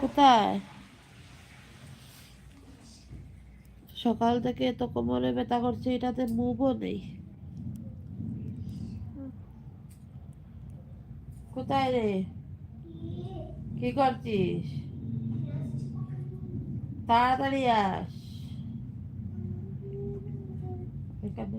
কোথায় সকাল থেকে তো কোমরে ব্যথা করছে, এটাতে মুভও নেই। কোথায় রে? কি করছিস? তাড়াতাড়ি আস। এখানে।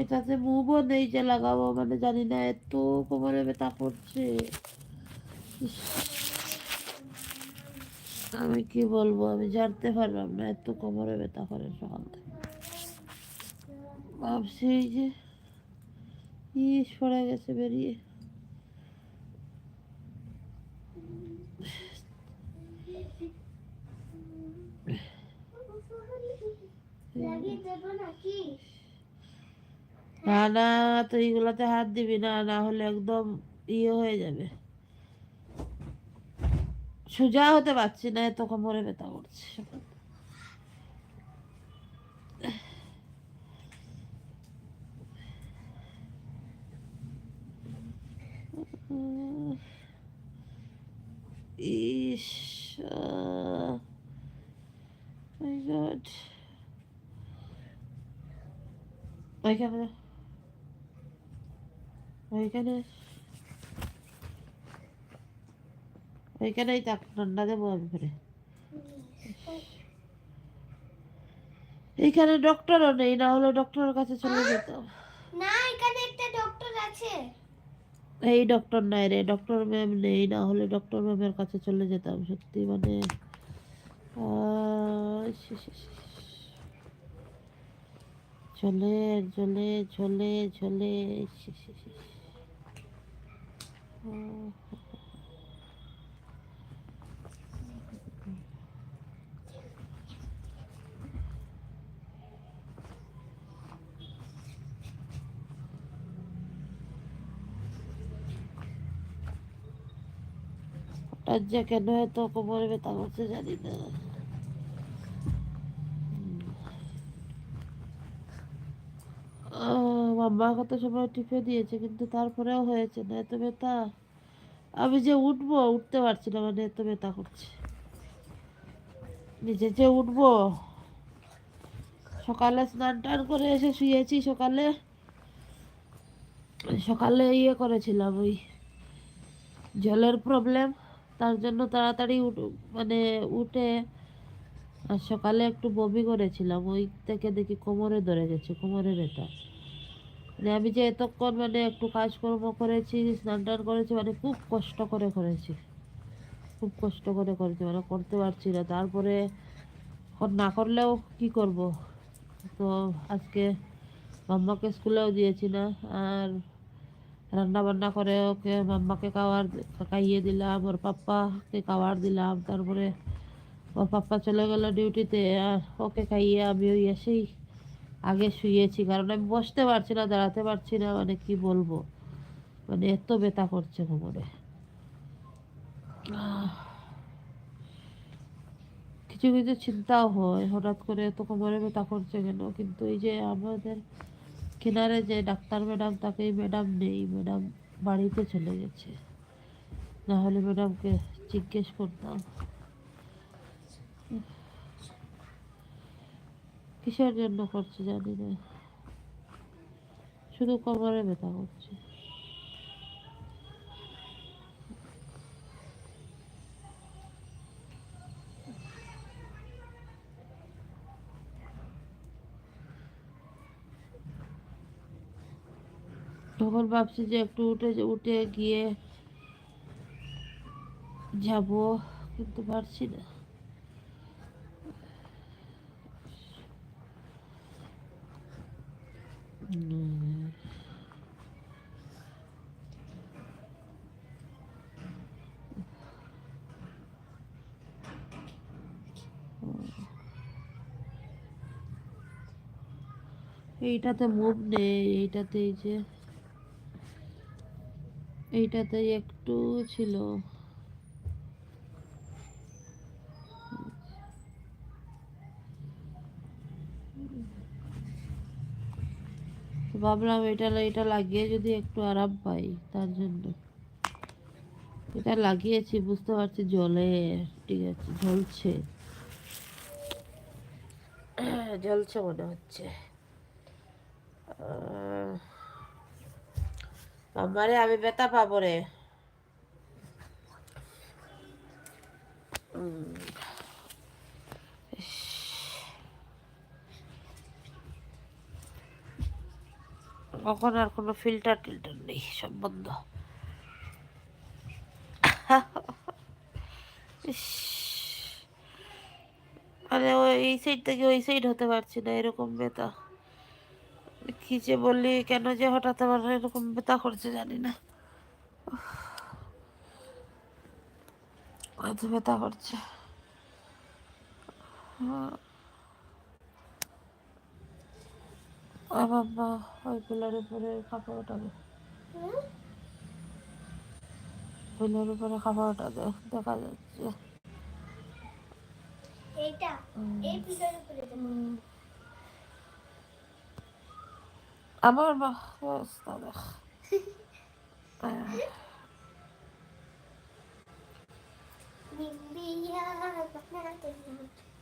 এটাতে মুভও নেই যে লাগাবো মানে জানি না, এত কোমরে ব্যথা করছে। আমি কি বলব, আমি জানতে পারলাম না, এত কোমরে ব্যথা করে সকাল থেকে। ভাবছি যে, ইস, পড়ে গেছে বেরিয়ে লাগিয়ে দেবো নাকি না না তো এইগুলাতে হাত দিবি না না হলে একদম ইয়ে হয়ে যাবে। সোজা হতে পারছি না, এত কোমরে ব্যথা করছে। ইস। ওইখানে ওইখানে ওইখানেই থাক ঠান্ডা দেবো আমি করে এইখানে ডক্টরও নেই না হলে ডক্টরের কাছে চলে যেতাম। না এখানে একটা ডক্টর আছে। এই ডক্টর নাই রে ডক্টর ম্যাম নেই না হলে ডক্টর ম্যামের কাছে চলে যেতাম সত্যি মানে। আহ, ইস, ইস। আহ, হঠাৎ যে কেন এত কোমরে ব্যথা করছে জানি না আহ, মাম্মা কত সময় টিপে দিয়েছে, কিন্তু তারপরেও হয়েছে না, এত ব্যথা। আমি যে উঠবো, উঠতে পারছি না মানে এত ব্যথা করছে। নিজে যে উঠবো, সকালে স্নান টান করে এসে শুয়েছি সকালে। সকালে ইয়ে করেছিলাম, ওই জলের প্রবলেম তার জন্য তাড়াতাড়ি মানে উঠে আর সকালে একটু বমি করেছিলাম, ওই থেকে দেখি কোমরে ধরে গেছে, কোমরে ব্যথা। মানে আমি যে এতক্ষণ মানে একটু কাজকর্ম করেছি, স্নান টান করেছি মানে খুব কষ্ট করে করেছি। খুব কষ্ট করে করেছি মানে করতে পারছি না। তারপরে না করলেও কি করব? তো আজকে মাম্মাকে স্কুলেও দিয়েছি না, আর রান্না বান্না করে ওকে মাম্মাকে খাওয়ার, খাইয়ে দিলাম, ওর পাপ্পাকে খাওয়ার দিলাম। তারপরে ওর পাপ্পা চলে গেল ডিউটিতে আর ওকে খাইয়ে আমি ওই এসেই আগে শুয়েছি, কারণ আমি বসতে পারছি না, দাঁড়াতে পারছি না মানে কি বলব? মানে এত ব্যথা করছে কোমরে। কিছু কিছু চিন্তাও হয়, হঠাৎ করে এত কোমরে ব্যথা করছে কেন? কিন্তু এই যে আমাদের কিনারে যে ডাক্তার ম্যাডাম তাকে ম্যাডাম নেই, ম্যাডাম বাড়িতে চলে গেছে। না হলে ম্যাডামকে জিজ্ঞেস করতাম। কিসের জন্য করছে জানি না। শুধু কোমরে ব্যথা করছে। তখন ভাবছি যে একটু উঠে উঠে গিয়ে যাব, কিন্তু পারছি না। এইটাতে মুভ নেই এইটাতে এই যে এইটাতে একটু ছিল। ভাবলাম এটা এটা লাগিয়ে যদি একটু আরাম পাই, তার জন্য। এটা লাগিয়েছি, বুঝতে পারছি জলে, ঠিক আছে ঝলছে জ্বলছে মনে হচ্ছে। আমারে আমি ব্যথা পাবো রে। এখন আর কোনো ফিল্টার টিল্টার নেই, সব বন্ধ। মানে এই সাইড থেকে ওই সাইড হতে পারছি না, এরকম ব্যথা। কি যে বললি, কেন যে হঠাৎ আমার এরকম ব্যথা করছে জানি না। ব্যথা করছে। বাবা ওই পিলার উপরে কাপড় ওঠাবে পিলার উপরে কাপড় ওঠাবে দেখা যাচ্ছে। এইটা এই আবার বাহ দেখ।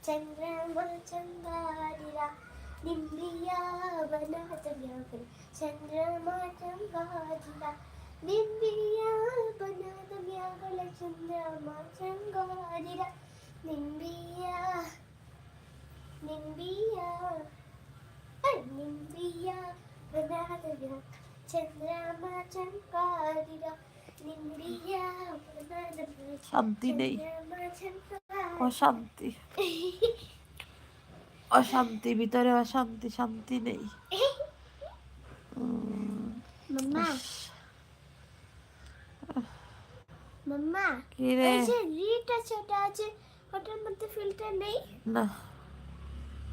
চন্দ্র চন্দ্রিরা ദിവ്യാവനാചവ്യാകുല ചന്ദ്രമാറ്റം ഗാധിക ദിവ്യാവനാചവ്യാകുല ചന്ദ്രമാറ്റം ഗാധിക നിമ്പിയ നിമ്പിയ നിമ്പിയ വനാദവ്യാകുല ചന്ദ്രമാറ്റം ഗാധിക നിമ്പിയ വനാദവ്യാകുല ശാന്തി ശാന്തി অশান্তি ভিতরে অশান্তি শান্তি নেই। মাম্মা। মাম্মা কি রে এই যে রিট আছে ওটা আছে ওটার মধ্যে ফিল্টার নেই? না।